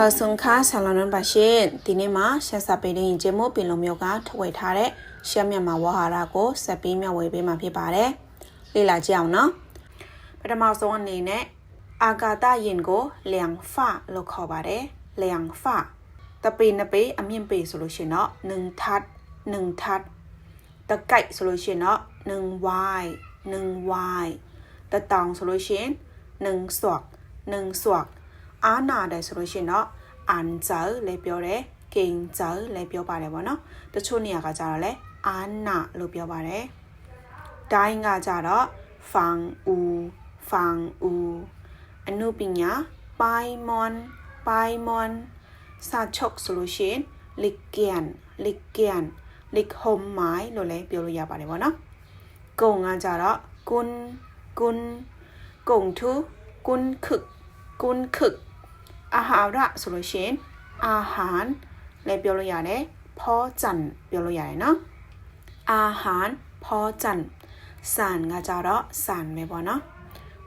မဆုံခါဆာလန်ပါရှင်ဒီနေ့မှာရှက်စာပေတဲ့ရင်ကျမို့ပင်လုံးမျိုးကထုတ်ဝေထားတဲ့ရှက်မြန်မာဝါဟာရကိုဆက်ပြီးမျှဝေပေးမှာဖြစ်ပါတယ်လေ့လာကြအောင်နော်ပထမဆုံးအနေနဲ့အာကာသယင်ကိုလျံဖလို့ခေါ်ပါတယ်လျံဖတပေနပေအမြင့်ပေဆိုလို့ရှင်တော့1ထပ်1ထပ်တကိုက်ဆိုလို့ရှင်တော့1 y 1 y တတောင်ဆိုလို့ရှင်1ဆွတ်1ဆွတ် အာနာတယ်ဆိုလို့ရှိရင်တော့အန်ဇာလည်းပြောတယ်ကိန်ဇာလည်းပြောပါတယ်ပေါ့နော်တချို့နေရာကကြတော့လဲအာနာလို့ပြောပါတယ်ဒိုင်းကကြတော့ဖန်ဦးဖန်ဦးအနုပညာပိုင်မွန်ပိုင်မွန်စာချုပ်ဆိုလို့ရှိရင်လစ်ကီယန်လစ်ကီယန်လစ်ဟ ோம் မိုင်လို့လည်းပြောလို့ရပါတယ်ပေါ့နော်ကုံကကြတော့ကွန်းကွန်းကုံထူကွန်းခึกကွန်းခึก อาหารဆိုလို့ရှိရင်အာဟာရလည်းပြောလို့ရတယ်ဖောจันပြောလို့ရတယ်နော်အာဟာရဖောจันစံကကြတော့စံပဲပေါ့နော်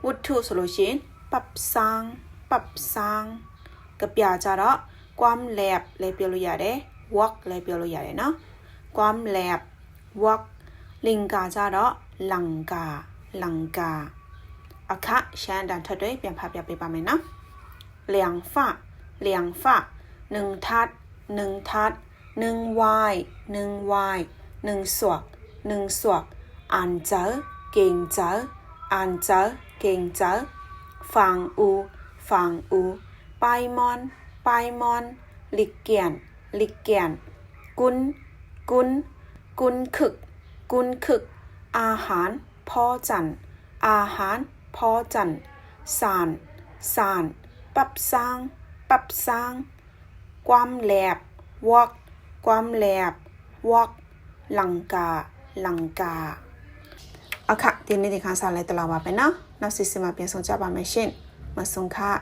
ဝတ္ထုဆိုလို့ရှိရင်ปับซังปับซังကပြကြတော့ ความlab လည်းပြောလို့ရတယ် work လည်းပြောလို့ရတယ်နော် ความ lab work လင်္ကာကြတော့လင်္ကာလင်္ကာအခရှမ်းတန်ထက်တွေပြန်ဖတ်ပြပေးပါမယ်နော် เหลียงฝาเหลียงฝาหนึ่งทัดหนึ่งทัดหนึ่งวายหนึ่งวายหนึ่งสวกหนึ่งสวกอ่านเจอเก่งเจออ่านเจอเก่งเจอฟังอูฟังอูไปมอนไปมอนลิกเกียนลิกเกียนกุนกุนกุนคึก กุนคึก อาหารพอจันอาหารพอจันสานสาน ปับสร้างปับสร้าง ความแหลบวอกความแหลบวอกหลังกา หลังกาอะค่ะทีนี้ดิฉันสาเลยตลอดว่าไปเนาะนับสิสมาเปียสงจ้าบาไม่ชินมาสงค่ะ